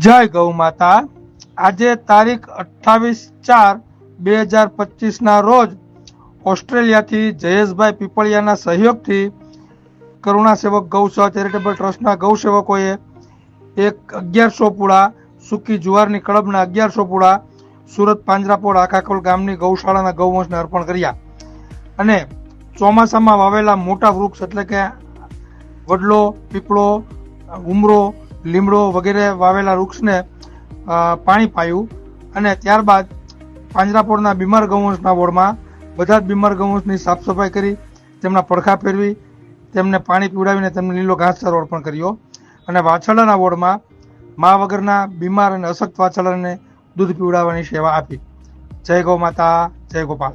જય ગૌ માતા. આજે તારીખ અઠ્ઠાવીસ ચાર બે હજાર પચીસના રોજ ઓસ્ટ્રેલિયાથી જયેશભાઈ પીપળિયાના સહયોગથી કરુણા સેવક ગૌસેવા ચેરિટેબલ ટ્રસ્ટના ગૌસેવકોએ એક અગિયારસો પૂળા સૂકી જુવારની કળબના અગિયારસો પૂળા સુરત પાંજરાપોળ આખાકોલ ગામની ગૌશાળાના ગૌવંશને અર્પણ કર્યા. અને ચોમાસામાં વાવેલા મોટા વૃક્ષ એટલે કે વડલો, પીપળો, ઉમરો લીમડો વગેરે વાવેલા વૃક્ષને પાણી પાયું અને ત્યારબાદ પાંજરાપોળના બીમાર ગૌવંશના વોર્ડમાં બધા જ બીમાર ગૌવંશની સાફ સફાઈ કરી, તેમના પડખા ફેરવી, તેમને પાણી પીવડાવીને તેમને લીલો ઘાસચારો અર્પણ કર્યો અને વાછરડાના વોર્ડમાં મા વગરના બીમાર અને અશક્ત વાછરડાને દૂધ પીવડાવવાની સેવા આપી. જય ગૌ માતા, જય ગોપાલ.